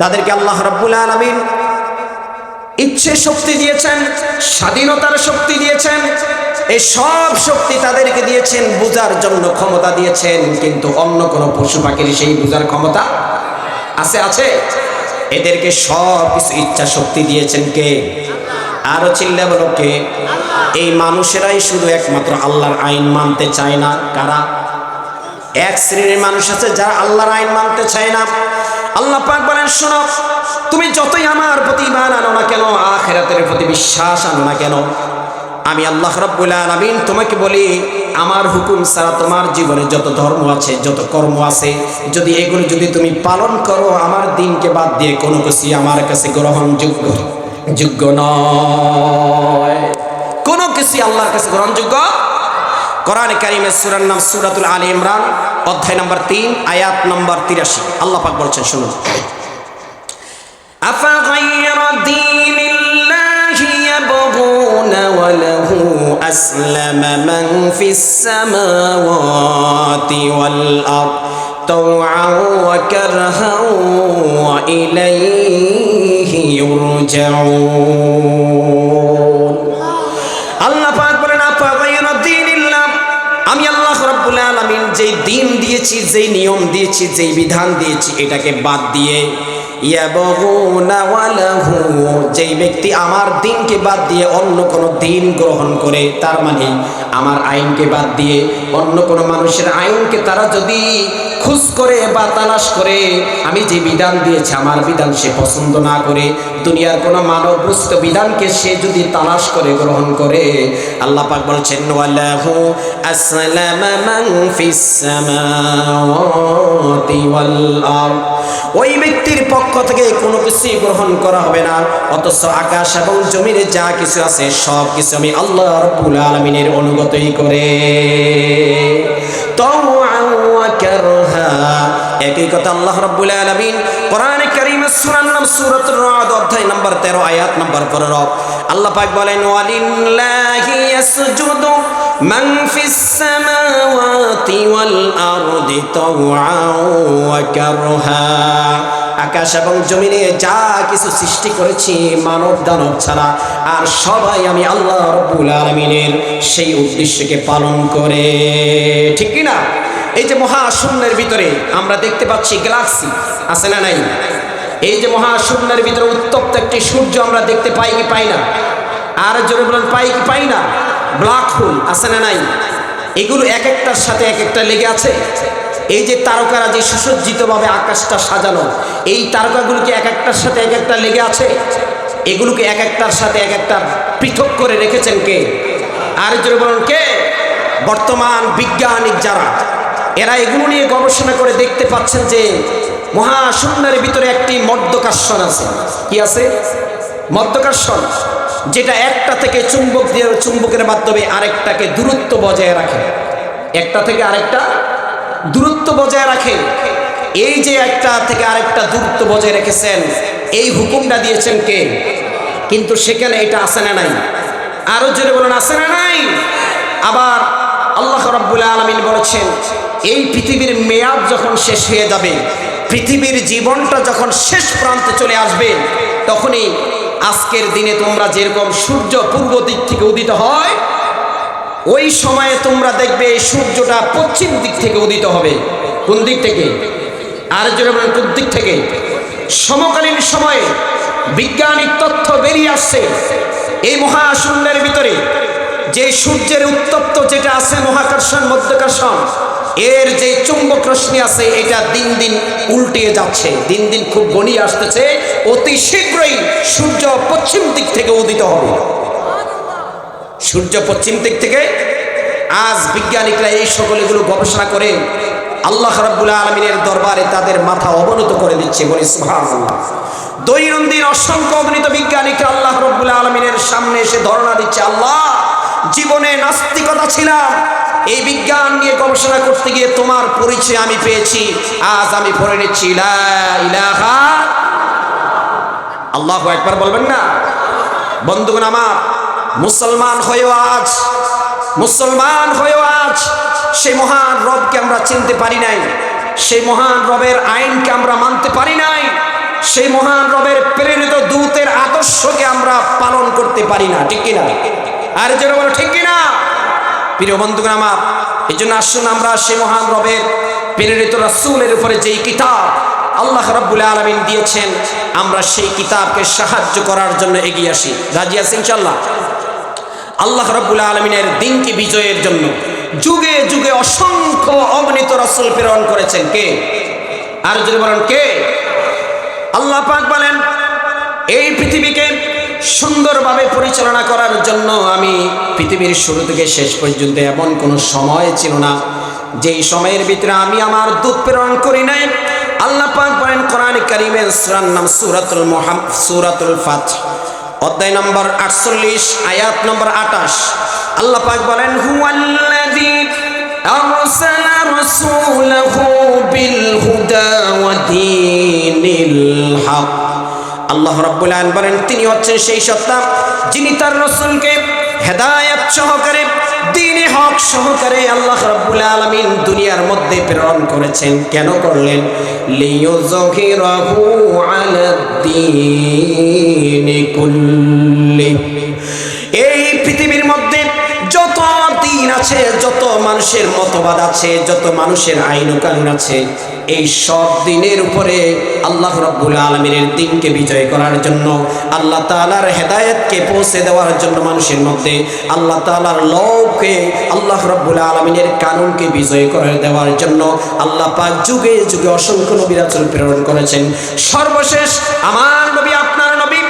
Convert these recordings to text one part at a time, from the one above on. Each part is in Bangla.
তাদেরকে আল্লাহ রাব্বুল আলামিন ইচ্ছে শক্তি দিয়েছেন, স্বাধীনতার শক্তি দিয়েছেন, এই সব শক্তি তাদেরকে দিয়েছেন, বুঝার জন্য ক্ষমতা দিয়েছেন, কিন্তু অন্য কোনো পশু পাখির সেই বুঝার ক্ষমতা আছে আছে? এদেরকে সব কিছু ইচ্ছা শক্তি দিয়েছেন কে? আরও চিল্লা বলো কে? এই মানুষেরাই শুধু একমাত্র আল্লাহর আইন মানতে চায় না, কারা? এক শ্রেণির মানুষ আছে যারা আল্লাহর আইন মানতে চায় না। আল্লাহ পাক বলেন, শোনো, তুমি যতই আমার প্রতি ইমান আনো না কেন, আখেরাতের প্রতি বিশ্বাস আনো না কেন, আমি আল্লাহ রাব্বুল আলামিন তোমাকে বলি, আমার হুকুম ছাড়া তোমার জীবনে যত ধর্ম আছে, যত কর্ম আছে, যদি এগুলো যদি তুমি পালন করো, আমার দিনকে বাদ দিয়ে কোনো কিছু আমার কাছে গ্রহণযোগ্য, যোগ্য নয়। কোনো কিছু আল্লাহর কাছে গ্রহণযোগ্য? কোরআন কারিমের সুরার নাম সুরাতুল আলী ইমরান। অধ্যায় নম্বর তিন আয়াত নম্বর তিরাশি আল্লাহ পাক বলছেন শুনুন أفغير دين الله يبغون وله أسلم من في السماوات والأرض طوعا وكرها وإليه يرجعون আলামিন যেই দিন দিয়েছি, যেই নিয়ম দিয়েছি, যেই বিধান দিয়েছি, এটাকে বাদ দিয়ে যেই ব্যক্তি আমার দিনকে বাদ দিয়ে অন্য কোনো দিন গ্রহণ করে, তার মানে আমার আইনকে বাদ দিয়ে অন্য কোনো মানুষের আইনকে তারা যদি খুশ করে বা তালাশ করে, আমি যে বিধান দিয়েছি, আমার বিধান সে পছন্দ না করে, দুনিয়ার কোনো মানব বুঝত বিধানকে সে যদি তালাশ করে, গ্রহণ করে, আল্লাহ পাক বলছেন ওই ব্যক্তির পক্ষ থেকে কোনো কিছুই গ্রহণ করা হবে না, অথচ আকাশ এবং জমিনে যা কিছু আছে, সব কিছু আমি আল্লাহ রব্বুল আলামিনের অনুগতই করে। কারহা। একই কথা আল্লাহ রাব্বুল আলামিন কোরআনে নাম রাদ, অধ্যায় নম্বর 13 আয়াত নম্বর 15 আল্লাহ পাক বলেন, ওয়ালিল্লাহি ইয়াসজুদু মান ফিস সামাওয়াতি ওয়াল আরদি আকাশ এবং জমিনে যা কিছু সৃষ্টি করেছি মানব দানব ছাড়া আর সবাই আমি আল্লাহ রব্বুল আলামিনের সেই উদ্দেশ্যকে পালন করে। ঠিক কি না? এই যে মহাশূন্যের ভিতরে আমরা দেখতে পাচ্ছি গ্যালাক্সি, আছে না নাই? এই যে মহাশূন্যের ভিতরে উত্তপ্ত একটি সূর্য আমরা দেখতে পাই কি পাই না? আর জোরে বলেন, পাই কি পাই না? ব্ল্যাক হোল, আছে না নাই? এগুলো এক একটার সাথে এক একটা লেগে আছে। এই যে তারকারা যে সুসজ্জিতভাবে আকাশটা সাজানো এই তারকাগুলোকে এক একটার সাথে এক একটা লেগে আছে? এগুলোকে এক একটার সাথে এক একটা পৃথক করে রেখেছেন কে? আর জোরে বলুন, কে? বর্তমান বিজ্ঞানিক যারা। এরা এগুলো নিয়ে গবেষণা করে দেখতে পাচ্ছেন যে মহাশূন্যের ভিতরে একটি মদ্যকাশ্বর আছে। কি আছে? মদ্যকাশ্বর যেটা একটা থেকে চুম্বক দিয়ে চুম্বকের মাধ্যমে আরেকটাকে দূরত্ব বজায় রাখে। একটা থেকে আরেকটা দূরত্ব বজায় রাখে। এই যে একটা থেকে আরেকটা দূরত্ব বজায় রেখেছেন, এই হুকুমটা দিয়েছেন কে? কিন্তু সেখানে এটা আসে না নাই। আরও জোরে বলুন আসে না নাই? আবার আল্লাহ রাব্বুল আলামিন বলেছেন এই পৃথিবীর মেয়াদ যখন শেষ হয়ে যাবে, পৃথিবীর জীবনটা যখন শেষ প্রান্তে চলে আসবে, তখনই আজকের দিনে তোমরা যেরকম সূর্য পূর্ব দিক থেকে উদিত হয়, ওই সময়ে তোমরা দেখবে এই সূর্যটা পশ্চিম দিক থেকে উদিত হবে। কোন দিক থেকে? আর বলেন, কোন দিক থেকে? সমকালীন সময়ে বিজ্ঞানিক তথ্য বেরিয়ে আসছে এই মহাশূন্যের ভিতরে। যে সূর্যের উত্তপ্ত যেটা আছে মহাকর্ষণ, মধ্যাকর্ষণ এর যে চুম্বক রশ্মি আছে, এটা দিন দিন উল্টিয়ে যাচ্ছে। দিন দিন খুব গণিয়ে আসতেছে। অতি শীঘ্রই সূর্য পশ্চিম দিক থেকে উদিত হবে। সূর্য পশ্চিম দিক থেকে আজ বিজ্ঞানিকরা এই সকলগুলো গবেষণা করে আল্লাহ রাব্বুল আলমিনের দরবারে তাদের মাথা অবনত করে দিচ্ছে বলে দৈনন্দিন অসংখ্য অগণিত বিজ্ঞানীকে আল্লাহ রব্বুল আলমিনের সামনে এসে ধর্ণা দিচ্ছে, আল্লাহ, জীবনে নাস্তিকতা ছিলাম এই বিজ্ঞান নিয়ে গবেষণা করতে গিয়ে তোমার পরিচয় আমি পেয়েছি। আজ আমি পড়ে নিচ্ছি আল্লাহ একবার বলবেন না? বন্ধুগণ আমার, মুসলমান হয়েও আজ, মুসলমান হয়েও আজ, সেই মহান রবকে আমরা চিনতে পারি নাই। সেই মহান রবের আইনকে আমরা মানতে পারি নাই। সেই মহান রবের প্রেরিত দূতের আদর্শকে আমরা পালন করতে পারি না, ঠিক কিনা? আর যেটা বলো, ঠিক কিনা? প্রিয় বন্ধুগণ আমার এই জন্য আসুন আমরা সেই মহান রবের প্রেরিত রাসূলের উপরে যেই কিতাব আল্লাহ রাব্বুল আলামিন দিয়েছেন, আমরা সেই কিতাবকে সাহায্য করার জন্য এগিয়ে আসি। রাজি আছি ইনশাআল্লাহ? আল্লাহ রাব্বুল আলমিনের দিনকে বিজয়ের জন্য যুগে যুগে অসংখ্য অগণিত রাসূল প্রেরণ করেছেন। কে? আর যদি বলেন, কে? আল্লাহ পাক বলেন, এই পৃথিবীকে সুন্দরভাবে পরিচালনা করার জন্য আমি পৃথিবীর শুরু থেকে শেষ পর্যন্ত এমন কোনো সময় ছিল না যেই সময়ের ভিতরে আমি আমার দুধ প্রেরণ করি নাই আল্লাহ পাক বলেন কোরআন কারিমের সূরার নাম সূরাতুল মুহাম সূরাতুল ফাত অধ্যায় নম্বর আটচল্লিশ আয়াত নম্বর আটাশ আল্লাহ পাক বলেন হুয়াল্লাযী أرسل رسوله بالهدى ودين الحق আল্লাহ রব্বুল আলম বলেন, তিনি হচ্ছেন সেই সত্তা যিনি তার রসুলকে হেদায়ত সহকারে, দিনে হক সহকারে আল্লাহ রাব্বুল আলামিন দুনিয়ার মধ্যে প্রেরণ করেছেন। কেন করলেন? এই আছে, যত মানুষের মতবাদ আছে, যত মানুষের আইন কানুন আছে, এই সব দিনের উপরে আল্লাহ রব্বুল আলমিনের দিনকে বিজয় করার জন্য, আল্লাহ তালার হেদায়তকে পৌঁছে দেওয়ার জন্য মানুষের মধ্যে, আল্লাহ তালার লৌকে আল্লাহ রব্বুল আলমিনের কানুনকে বিজয় করে দেওয়ার জন্য আল্লাহ পাক যুগে যুগে অসংখ্য নবীর আচল প্রেরণ করেছেন। সর্বশেষ আমার নবী, আপনার নবী,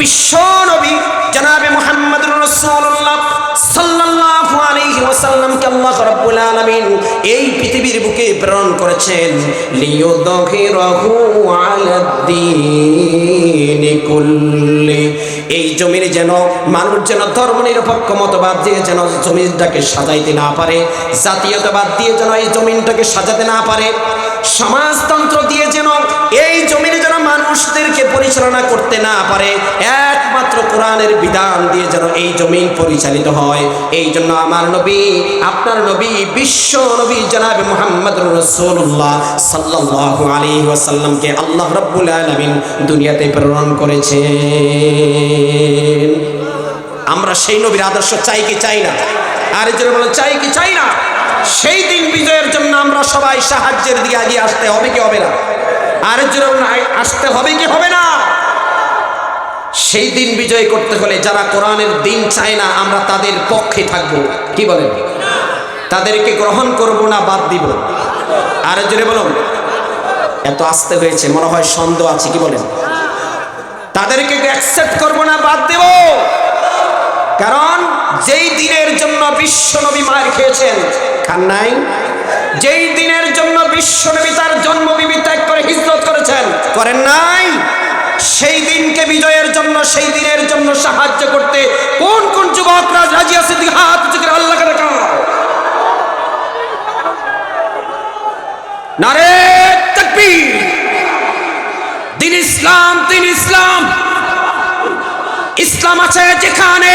বিশ্ব নবী, জনাবে মোহাম্মদুর রাসূলুল্লাহ সাল্লাল্লাহু এই পৃথিবীর বুকে প্রেরণ করেছেন এই জমিনে যেন, মানুষ যেন ধর্ম নিরপেক্ষ মতবাদ দিয়ে যেন জমিনটাকে সাজাইতে না পারে, জাতীয়তাবাদ দিয়ে যেন এই জমিনটাকে সাজাতে না পারে, সমাজতন্ত্র দিয়ে যেন এই যেন মানুষদেরকে পরিচালনা করতে না পারে, একমাত্র কোরআনের বিধান দিয়ে যেন এই জমিন পরিচালিত হয়। এই জন্য আমার নবী, আপনার নবী, বিশ্ব নবী জনাবে মোহাম্মদ রসুল্লাহ সাল্লাল্লাহু আলাইহি ওয়াসাল্লামকে আল্লাহ রাব্বুল আলামিন দুনিয়াতে প্রেরণ করেছেন। আমরা সেই নবীর আদর্শ চাই কি চাই না? আর এই জন্য চাই কি চাই না? সেই দিন বিজয়ের জন্য আমরা সবাই সাহায্যের দিকে এগিয়ে আসতে হবে কি হবে না? আর আসতে হবে কি হবে না? সেই দিন বিজয় করতে হলে যারা কোরআনের দিন চায় না, আমরা তাদের পক্ষে থাকব। কি বলেন? তাদেরকে গ্রহণ করব না, বাদ দিব। আর এর বলুন এত আসতে হয়েছে, মনে হয় সন্দেহ আছে, কি বলেন? তাদেরকে অ্যাকসেপ্ট করব না, বাদ দেব? কারণ যেই দিনের জন্য বিশ্বনবী মার খেয়েছেন, খান নাই? যেই বিশ্বনবী তার জন্মবিবি ত্যাগ করে হিজরত করেছেন। করেন নাই? সেই দিনকে বিজয়ের জন্য, সেই দিনের জন্য সাহায্য করতে কোন কোন যুবকরা রাজি আছে হাত করে নারে দিন ইসলাম দিন ইসলাম। ইসলাম আছে যেখানে,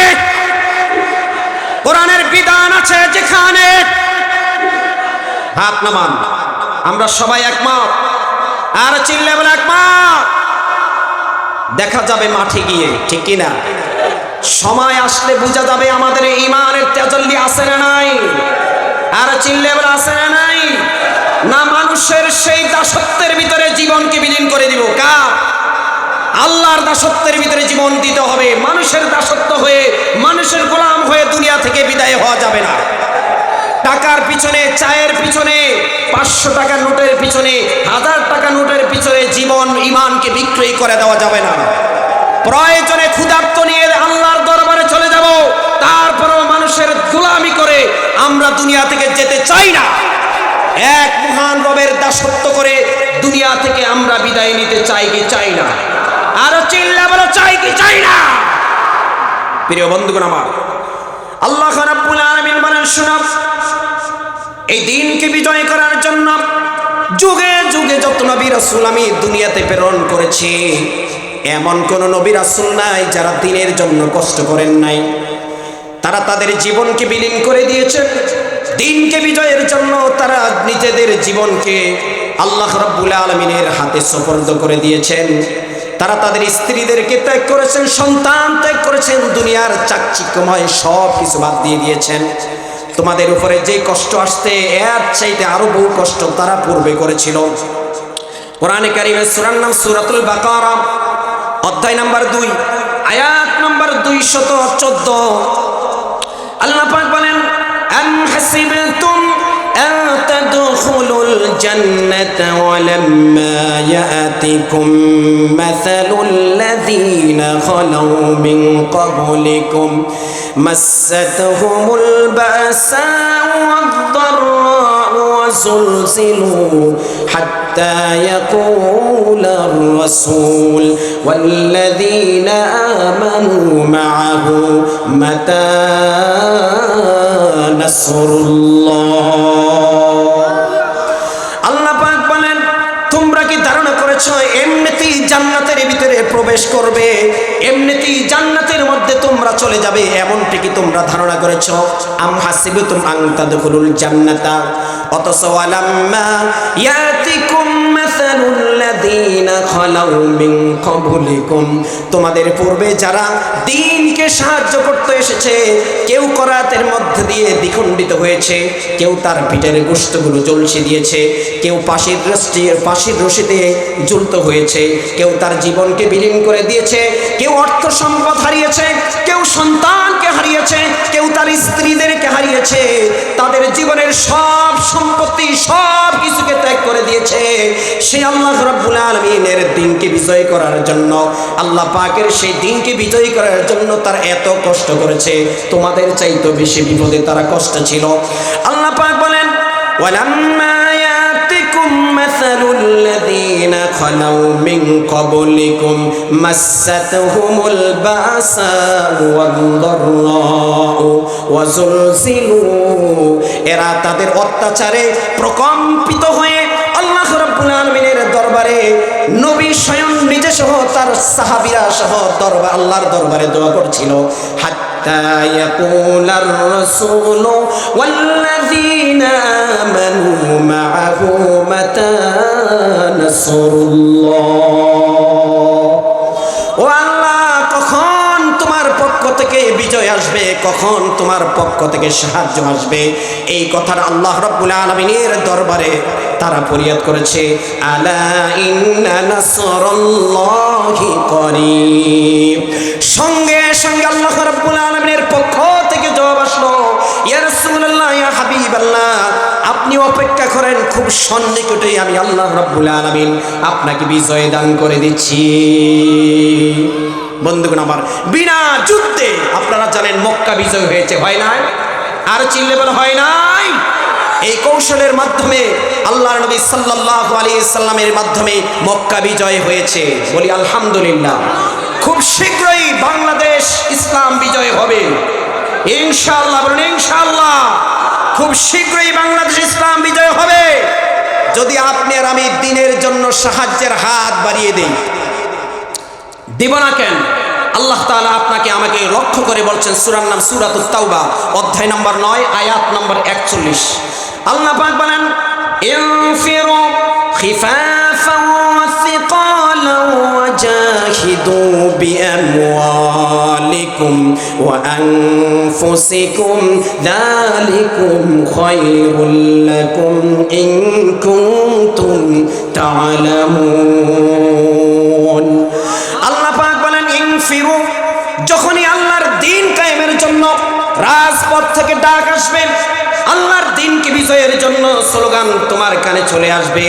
কোরআনের বিধান আছে যেখানে। হাত নামান আমরা সবাই একমত। আর চিল্লে বলে একমত। দেখা যাবে মাঠে গিয়ে, ঠিক কিনা সময় আসলে বোঝা যাবে আমাদের ইমানের তেজল্লি আছে না নাই। আর চিল্লে বলে আছে না নাই? না মানুষের সেই দাসত্বের ভিতরে জীবনকে বিলীন করে দিব। কা আল্লাহর দাসত্বের ভিতরে জীবন দিতে হবে। মানুষের দাসত্ব হয়ে, মানুষের গোলাম হয়ে দুনিয়া থেকে বিদায় হওয়া যাবে না। টাকার পিছনে, চায়ের পিছনে, পাঁচশো টাকা নোটের পিছনে, হাজার টাকা নোটের পিছনে জীবন, ইমানকে বিক্রয় করে দেওয়া যাবে না। প্রয়োজনে ক্ষুধার্ত নিয়ে আল্লাহর দরবারে চলে যাব, তারপরেও মানুষের গোলামি করে আমরা দুনিয়া থেকে যেতে চাই না। এক মহান রবের দাসত্ব করে দুনিয়া থেকে আমরা বিদায় নিতে চাই কি চাই না? আরও চিল্লা বলো চাই কি চাই না? প্রিয় বন্ধুগণ আমার আল্লাহ রাব্বুল আলামিন বলেন, শুনো, এই দিনকে বিজয় করার জন্য যুগে যুগে যত নবী রাসূল আমি দুনিয়াতে প্রেরণ করেছি, এমন কোন নবী রাসূল নাই যারা দিনের জন্য কষ্ট করেন নাই। তারা তাদের জীবনকে বিলীন করে দিয়েছে। দিনকে বিজয়ের জন্য তারা নিজেদের জীবনকে আল্লাহ রাব্বুল আলমিনের হাতে সোপর্দ করে দিয়েছেন। তারা তাদের স্ত্রীদেরকে ত্যাগ করেছেন, সন্তান ত্যাগ করেছেন, দুনিয়ার চাকচিক্যময় সব কিছু বাদ দিয়ে দিয়েছেন। তোমাদের উপরে যে কষ্ট আসতে এর চাইতে আরও বহু কষ্ট তারা পূর্বে করেছিল। কোরআনে কারিমের সুরার নাম সুরাতুল বাকারা, অধ্যায় নাম্বার দুই, আয়াত নাম্বার দুই শত চোদ্দ। আল্লাহ বলেন أن تدخلوا الجنة ولما يأتكم مثل الذين خلوا من قبلكم مستهم البأساء والضراء وزلزلوا حتى يقول الرسول والذين آمنوا معه متى نصر الله؟ জান্নাতের ভিতরে প্রবেশ করবে, এমনিতেই জান্নাতের মধ্যে তোমরা চলে যাবে, এমনটি কি তোমরা ধারণা করেছ? আম হাসিবতুম আন তাদখুলুল জান্নাতা? অতস ওয়ালাম্মা ইয়াতিকুম তোমাদের পূর্বে যারা দিনকে সাহায্য করতে এসেছে, কেউ করাতের মধ্যে দিয়ে দ্বিখণ্ডিত হয়েছে, কেউ তার পিঠের গোস্তগুলো জলসে দিয়েছে, কেউ পাশের পাশের রশিতে ঝুলত হয়েছে, কেউ তার জীবনকে বিলীন করে দিয়েছে, কেউ অর্থ সম্পদ হারিয়েছে, কেউ সন্তানকে হারিয়েছে, কেউ তার স্ত্রীদেরকে হারিয়েছে, তাদের জীবনের সব সম্পত্তি, সব কিছুকে ত্যাগ করে দিয়েছে। সে আল্লাহ রাব্বুল আলামিনের দিনকে বিজয় করার জন্য আল্লাহ পাকের সেই দিনকে বিজয় করার জন্য তার এত কষ্ট করেছে তোমাদের চাইতো বেশি বিপদে তারা কষ্ট ছিল আল্লাহ পাক বলেন ওয়ালাম্মা يأتكم مثل الذين خلوا من قبلكم مستهم البأساء والضراء وزلزلوا এরা তাদের অত্যাচারে প্রকম্পিত হয়ে আল্লাহ রাব্বুল আলামিনের দরবারে, নবী স্বয়ং নিজে সহ তার সাহাবিরা সহ দরবার, আল্লাহর দরবারে দোয়া করছিল। হাত্তা ইয়াকুলার রাসূল ওয়াল্লাযীনা আমানু মাআহু মাতা নাসরুল্লাহ। আসবে, কখন তোমার পক্ষ থেকে সাহায্য আসবে? এই কথার আল্লাহ রব্বুল আলমিনের দরবারে তারা ফরিয়াদ করেছে। আলা সঙ্গে সঙ্গে আল্লাহ রব্বুল আলমিনের পক্ষ থেকে জবাব আসলো, ইয়া রাসূলুল্লাহ, ইয়া হাবিবাল্লাহ, আপনি অপেক্ষা করেন, খুব সন্নিকটেই আমি আল্লাহ রব্বুল আলমিন আপনাকে বিজয় দান করে দিচ্ছি। বন্ধুগণ আমার, বিনা যুদ্ধে আপনারা জানেন মক্কা বিজয় হয়েছে, হয় নাই? আর চিল্লে বলে, হয় নাই? এই কৌশলের মাধ্যমে আল্লাহ নবী সাল্লাল্লাহু আলাইহি সাল্লামের মাধ্যমে মক্কা বিজয় হয়েছে। বলি, আলহামদুলিল্লাহ। খুব শীঘ্রই বাংলাদেশ ইসলাম বিজয় হবে। ইনশাআল্লাহ, বলুন, ইনশাআল্লাহ। খুব শীঘ্রই বাংলাদেশ ইসলাম বিজয় হবে। যদি আপনি আর আমি দিনের জন্য সাহায্যের হাত বাড়িয়ে দেই দিব না কেন? আল্লাহ তাআলা আপনাকে আমাকে লক্ষ্য করে বলছেন সূরার নাম সূরাতুত তাওবা, অধ্যায় নম্বর নয়, আয়াত নম্বর একচল্লিশ। আল্লাহ পাক বলেন, ইনফিরু খিফাফান ওয়া সিকালান ওয়াজাহিদু বিআমওয়ালিকুম ওয়া আনফুসিকুম, যালিকুম খায়রুল লাকুম ইন কুনতুম তা'লামুন আল্লাহ পাক ইনফিরু যখনই আল্লাহর দিন কায়েমের জন্য রাজপথ থেকে ডাক আসবে, আল্লাহর দিনকে বিজয়ের জন্য স্লোগান তোমার কানে চলে আসবে।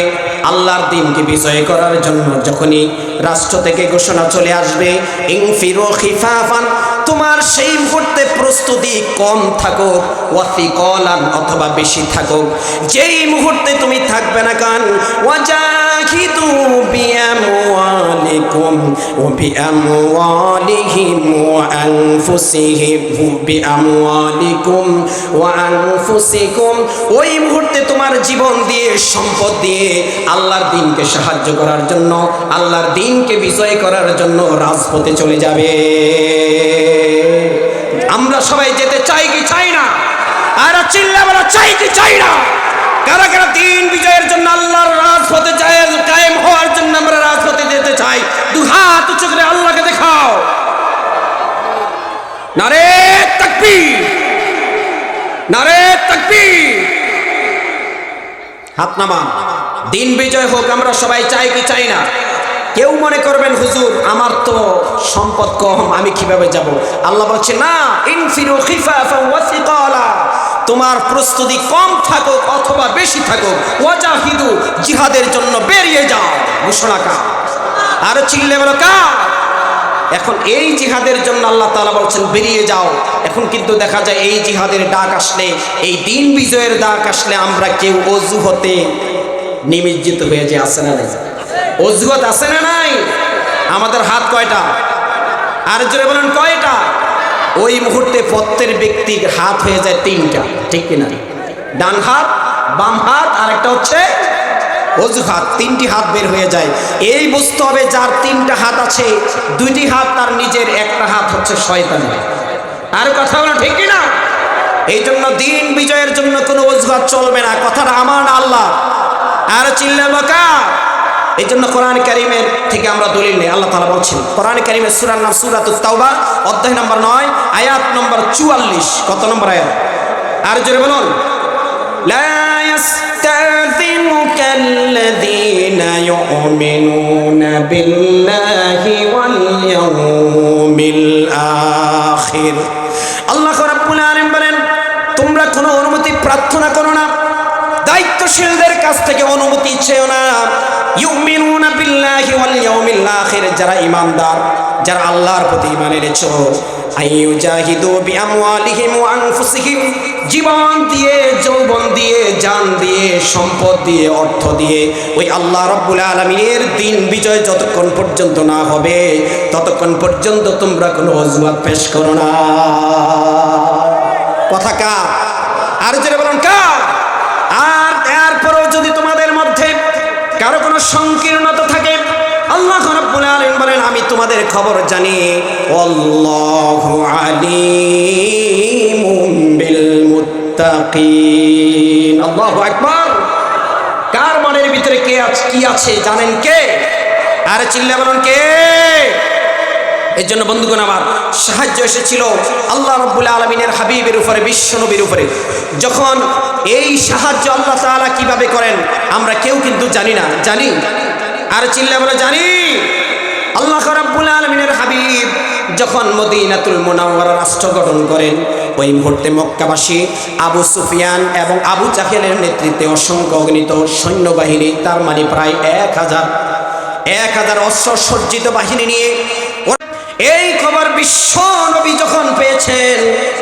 আল্লাহর দিনকে বিজয় করার জন্য যখনই রাষ্ট্র থেকে ঘোষণা চলে আসবে ইং ফিরো খিফাফান তোমার সেই মুহূর্তে প্রস্তুতি কম থাকুক ওয়াসিকলান অথবা বেশি থাকুক। যেই মুহূর্তে তুমি থাকবে না কান, ওয়াজাহিদু বিআমওয়ালিকুম ওয়া বিআমওয়ালিহিম ওয়া আনফুসিহিম বিআমওয়ালিকুম ওয়া আনফুসিকুম। ওই মুহূর্তে তোমার জীবন দিয়ে, সম্পদ দিয়ে আল্লাহর দিনকে সাহায্য করার জন্য, আল্লাহর দিনকে বিজয় করার জন্য রাজপথে চলে যাবে। আমরা সবাই যেতে চাই কি চাই না? আর চিল্লা বলা, চাই কি চাই না? কারা কারা দিন বিজয়ের জন্য আল্লাহর রাজপথে চায় কায়েম হওয়ার জন্য আমরা রাজপথে যেতে চাই? দু হাত উঁচু করে আল্লাহকে দেখাও। নারে তাকবীর। নারে তাকবীর। হাত নামান। দিন বিজয় হোক, আমরা সবাই চাই কি চাই না? কেউ মনে করবেন, হুজুর, আমার তো সম্পদ কম, আমি কীভাবে যাব? আল্লাহ বলছে, না, ইনফিরু তোমার প্রস্তুতি কম থাকুক অথবা বেশি থাকুক, ওয়াজাহিদু, জিহাদের জন্য বেরিয়ে যাও। ঘোষণা কা আর চিল্লে বলো কা এখন এই জিহাদের জন্য আল্লাহ তাআলা বলছেন, বেরিয়ে যাও। এখন কিন্তু দেখা যায় এই জিহাদের ডাক আসলে, এই দিন বিজয়ের ডাক আসলে আমরা কেউ অজু হতে নিমজ্জিত হয়ে যে আসে না অজুহত আছে না নাই? আমাদের হাত কয়টা? আর জোরে বলেন, কয়টা? ওই মুহূর্তে প্রত্যেক ব্যক্তির হাত হয়ে যায় তিনটা, ঠিক কিনা? ডান হাত, বাম হাত আর একটা হচ্ছে অজুহাত, তিনটি হাত বের হয়ে যায়। এই বুঝতে হবে যার তিনটা হাত আছে, দুইটি হাত তার নিজের, একটা হাত হচ্ছে শয়তানের। আর কথা হলো ঠিক কিনা? এই জন্য দিন বিজয়ের জন্য কোনো অজুহাত চলবে না। কথাটা আমার আল্লাহ আর চিল্লা বাকা এই জন্য কোরআন কারিমের থেকে আমরা দলিল নেই আল্লাহ তালা বলছেন কোরআন কারিমের সুরার নাম সুরাত তাওবা অধ্যায় নম্বর নয় আয়াত নম্বর চুয়াল্লিশ কত নম্বর আয়াত আর জোরে বলুন لا يستأذنك الذين يؤمنون بالله واليوم الآخر আল্লাহ রাব্বুল আলামিন বলেন তোমরা কোনো অনুমতি প্রার্থনা করো না দায়িত্বশীলদের কাছ থেকে অনুমতি চেও না। ইউমিনুনা বিল্লাহি ওয়াল ইয়াউমিল আখির, যারা ঈমানদার, যারা আল্লাহর প্রতি ঈমান এনেছো। আইয়ুজাহিদু বিআমওয়ালিহিম ওয়া আনফুসিহিম, জীবন দিয়ে, যৌবন দিয়ে, জান দিয়ে, সম্পদ দিয়ে, অর্থ দিয়ে, ওই আল্লাহ রাব্বুল আলামিনের দিন বিজয় যতক্ষণ পর্যন্ত না হবে, ততক্ষণ পর্যন্ত তোমরা কোনো অজুহাত পেশ করো না। কথা কা আর জোরে বলুন কা কারও কোনো সংকীর্ণতা থাকে? আল্লাহ রব্বুল আলামিন বলেন, আমি তোমাদের খবর জানি। আল্লাহু আলিমুম বিল মুত্তাকিন আল্লাহু আকবার। কার মনের ভিতরে কে আছে, কি আছে? জানেন কে? আরে চিল্লা বলুন, কে? এর জন্য বন্ধুগণ আমার সাহায্য এসেছিল আল্লাহ রব্বুল আলমিনের হাবিবের উপরে বিশ্বনবীর উপরে। যখন এই সাহায্য আল্লাহ তাআলা কীভাবে করেন, আমরা কেউ কিন্তু জানি না। জানি? আর চিল্লা বলে, জানি। আল্লাহ রব্বুল আলমিনের হাবিব যখন মদিনাতুল মোনাওয়ারা রাষ্ট্র গঠন করেন, ওই মুহূর্তে মক্কাবাসী আবু সুফিয়ান এবং আবু জাহেলের নেতৃত্বে অসংখ্য অগণিত সৈন্যবাহিনী, তার মানে প্রায় এক হাজার এক হাজার অস্ত্র সজ্জিত বাহিনী নিয়ে এই খবর বিশ্ব নবী যখন পেয়েছেন,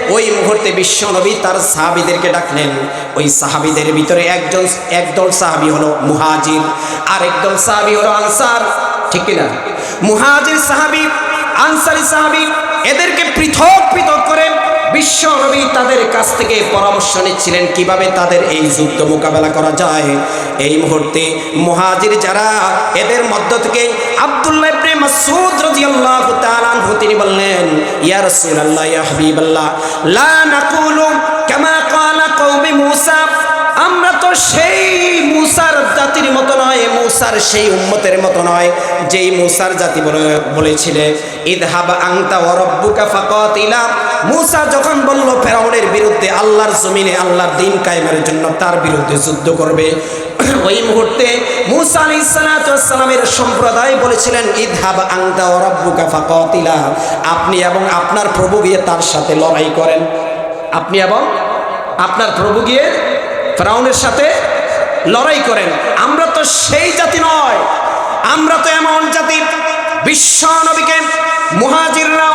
ওই মুহূর্তে বিশ্ব নবী তার সাহাবিদেরকে ডাকলেন। ওই সাহাবিদের ভিতরে একজন, একদল সাহাবি হলো মুহাজির আর একদল সাহাবি হলো আনসার। ঠিক কিনা? মুহাজির সাহাবি, আনসারি সাহাবি, এদেরকে পৃথক পৃথক করে বিশ্ব তাদের কাছ থেকে পরামর্শ নিচ্ছিলেন কীভাবে তাদের এই যুদ্ধ মোকাবেলা করা যায়। এই মুহূর্তে মহাজির যারা, এদের মধ্য থেকে আব্দুল্লাহ ইবনে মাসউদ রাদিয়াল্লাহু তাআলা আনহু তিনি বললেন, ইয়া রাসূলুল্লাহ, ইয়া হাবিবাল্লাহ, লা নাকুলু কামা ক্বালা কওমি মূসা সেই মুসার জাতির মতো নয়, মুসার সেই উম্মতের মতো নয়, যেই মুসার জাতি বলে, বলেছিলে, ইদহাব আংতা ও রব্বুকা ফাকাতিলা। মুসা যখন বলল, ফেরাউনের বিরুদ্ধে আল্লাহর জমিনে আল্লাহর দিন কায়েমের জন্য তার বিরুদ্ধে যুদ্ধ করবে। ওই মুহূর্তে মুসা আলাইহিস সালামের সম্প্রদায় বলেছিলেন, ইদহাব আংতা ও রব্বুকা ফাকাতিলা। আপনি এবং আপনার প্রভু গিয়ে তার সাথে লড়াই করেন। আপনি এবং আপনার প্রভু গিয়ে ফ্রাউনের সাথে লড়াই করেন। আমরা তো সেই জাতি নয়। আমরা তো এমন জাতি। বিশ্ব নবীকে মুহাজিররা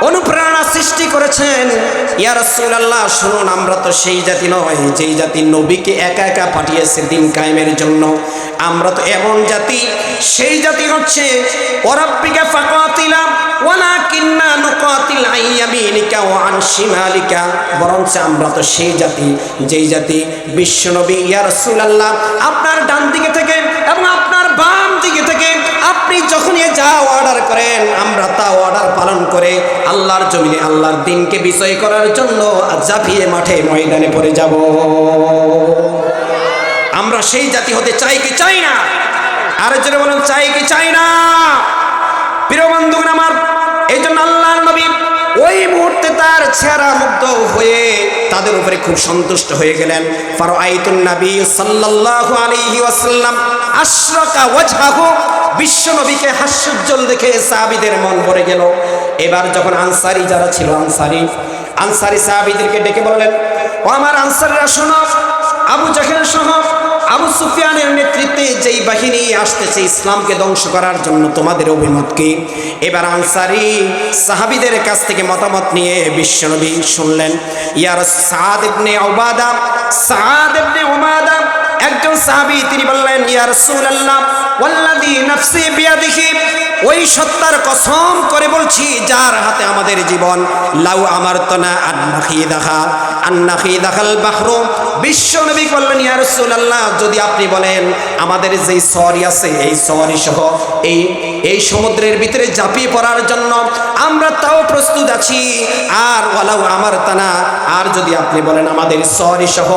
অনুপ্রেরণা সৃষ্টি করেছেন। ইয়া রাসূলুল্লাহ, শুনুন, আমরা তো সেই জাতি নয়। যেই জাতি নবীকে একা একা পাঠিয়েছে দিন কায়েমের জন্য। আমরা তো এমন জাতি। সেই জাতি হচ্ছে ওরাব্বিকা ফাকাতিলা নুকাতিল আইয়ামিনিকা আন শিমালিকা আমরা তো সেই জাতি, যেই জাতি ইয়া রাসূলুল্লাহ, আপনার ডান দিকে থেকে এবং আপনার বাম দিকে থেকে আপনি যখনই যা অর্ডার করেন, আমরা তা অর্ডার পালন করে আল্লাহর জমিনে, আল্লাহর দিনকে বিজয় করার জন্য জাফিয়ে মাঠে ময়দানে পড়ে যাব। আমরা সেই জাতি হতে চাই কি চাই না? আর জন্য বলেন, চাই কি চাই না? প্রিয় বন্ধুগণ, আমার ওই মুহূর্তে তার চেহারা মুগ্ধ হয়ে তাদের উপরে খুব সন্তুষ্ট হয়ে গেলেন। ফারো আইতুন নবী সাল্লাল্লাহু আলাইহি ওয়াসাল্লাম আশরাকা ওয়াজহাহু, বিশ্ব নবীকে হাস্যোজ্জ্বল দেখে সাহাবীদের মন ভরে গেল। এবার যখন আনসারী যারা ছিল, আনসারী আনসারী সাহাবীদেরকে ডেকে বললেন, ও আমার আনসারীরা, শোনো আবু জাহেল সহ আবু সুফিয়ানের নেতৃত্বে যেই বাহিনী আসতেছে ইসলামকে ধ্বংস করার জন্য তোমাদের অভিমত কি এবার আনসারি সাহাবিদের কাছ থেকে মতামত নিয়ে বিশ্বনবী শুনলেন, ইয়ার সাদ ইবনে ওবাদা সাদ ইবনে ওবাদা একজন সাহাবী, তিনি বললেন, ইয়া রাসূলুল্লাহ, ওয়াল্লাযী নাফসি বিয়াদিহি। ওই সত্তার কসম করে বলছি, যার হাতে আমাদের জীবন, লাউ আমারতনা আন্নাখি দেখা আন্নাখি দেখাল বাহরু। বিশ্ব নবী বললেন, ইয়া রাসূলুল্লাহ, যদি আপনি বলেন, আমাদের যেই সরি আছে, এই সরি সহ, এই এই সমুদ্রের ভিতরে ঝাঁপিয়ে পড়ার জন্য আমরা তাও প্রস্তুত আছি। আর ওয়ালাউ আমার তানা আর যদি আপনি বলেন, আমাদের সরি সহ,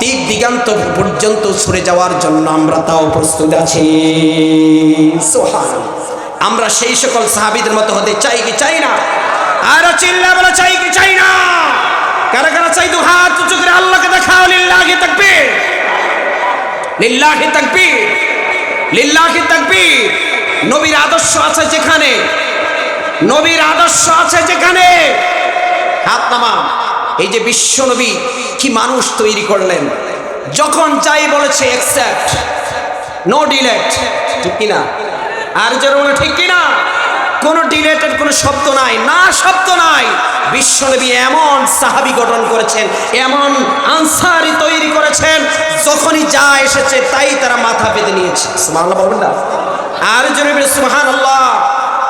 দিক দিগান্ত পর্যন্ত ছুড়ে যাওয়ার জন্য আমরা তাও প্রস্তুত আছি। আমরা সেই সকল সাহাবিদের মতো হতে চাই কি চাই না? আর চিল্লা বলে, চাই কি চাই না? কারা কারা চাই? তো হাত উঁচু করে আল্লাহকে দেখাও, লিল্লাহি তাকবীর। লিল্লাহি তাকবীর। লিল্লাহি তাকবীর। নবীর আদর্শ আছে যেখানে। নবীর আদর্শ আছে যেখানে। হাত নামা এই যে বিশ্ব নবী, কি মানুষ তৈরি করলেন? যখন চাই বলেছে অ্যাকসেপ্ট নো ডিলেট ঠিক কিনা? আর যারা বলে, ঠিক কিনা? কোনো ডিলেটেড কোনো শব্দ নাই, না শব্দ নাই। বিশ্বনবী এমন সাহাবি গঠন করেছেন, এমন আনসারি তৈরি করেছেন, যখনই যা এসেছে তাই তারা মাথা পেতে নিয়েছে। সুবহানাল্লাহ বলবেন না? আর জনবী সুবহানাল্লাহ।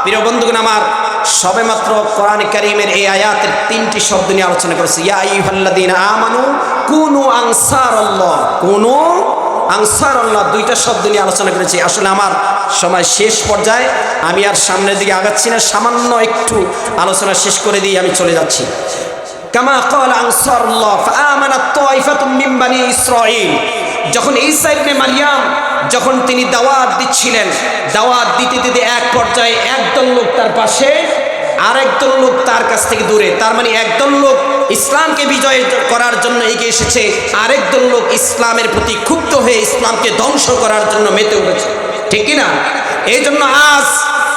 প্রিয় বন্ধুগণ আমার সবে মাত্র কোরআন কারীমের এই আয়াতের তিনটি শব্দ নিয়ে আলোচনা করেছে। ইয়া আইয়ুহাল্লাযীনা আমানু কুনু আনসারাল্লাহ। কুনু আনসার আল্লাহ দুইটা শব্দ নিয়ে আলোচনা করেছি। আসলে আমার সময় শেষ পর্যায়ে আমি আর সামনের দিকে আগাচ্ছি না, সামান্য একটু আলোচনা শেষ করে দিয়ে আমি চলে যাচ্ছি। কামা কল আনসারুল্লাহ ফাআমানাত তাইফাতুম মিন বানি ইসরাঈল। যখন ঈসা ইবনে মারিয়াম যখন তিনি দাওয়াত দিচ্ছিলেন, দাওয়াত দিতে দিতে এক পর্যায়ে একদল লোক তার পাশে আর একদল লোক তার কাছ থেকে দূরে। তার মানে একদল লোক ইসলামকে বিজয় করার জন্য এগিয়ে এসেছে, আরেকদল লোক ইসলামের প্রতি ক্ষুব্ধ হয়ে ইসলামকে ধ্বংস করার জন্য মেতে উঠেছে। ঠিক কিনা এই জন্য আজ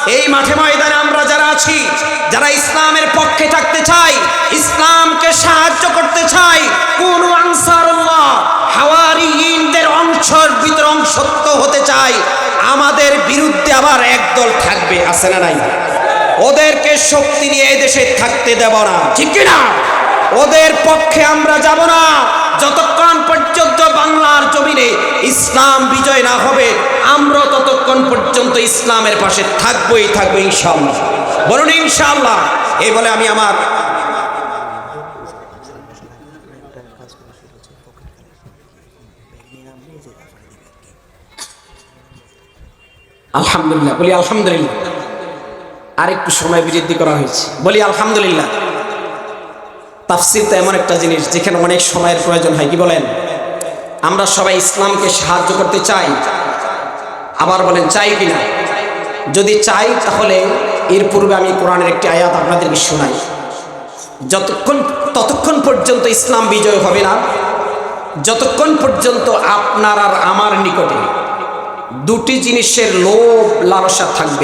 এই মাঠে ময়দানে আমরা যারা আছি, যারা ইসলামের পক্ষে থাকতে চাই, ইসলামকে সাহায্য করতে চাই, কোন আনসারুল্লাহ, হাওয়ারিয়িনদের অংশের ভিতর অংশত্ব হতে চাই, আমাদের বিরুদ্ধে আবার একদল থাকবে, আছে না নাই? ওদেরকে শক্তি নিয়ে এদেশে থাকতে দেব না। ঠিক কিনা? ওদের পক্ষে আমরা যাব না। যতক্ষণ পর্যন্ত বাংলার জমিনে ইসলাম বিজয় না হবে আমরা ততক্ষণ পর্যন্ত ইসলামের পাশে থাকবোই, থাকব ইনশাআল্লাহ। বলুন ইনশাআল্লাহ। এই বলে আমি আমার আলহামদুলিল্লাহ, বলি আলহামদুলিল্লাহ। আরেকটু সময় বৃদ্ধি করা হয়েছে। বলি আলহামদুলিল্লাহ। তাফসির তো এমন একটা জিনিস যেখানে অনেক সময়ের প্রয়োজন হয়, কি বলেন? আমরা সবাই ইসলামকে সাহায্য করতে চাই। আবার বলেন, চাই কি না? যদি চাই, তাহলে এর পূর্বে আমি কোরআনের একটি আয়াত আপনাদেরকে শোনাই। যতক্ষণ, ততক্ষণ পর্যন্ত ইসলাম বিজয় হবে না, যতক্ষণ পর্যন্ত আপনার আর আমার নিকটে দুটি জিনিসের লোভ, লালসা থাকবে।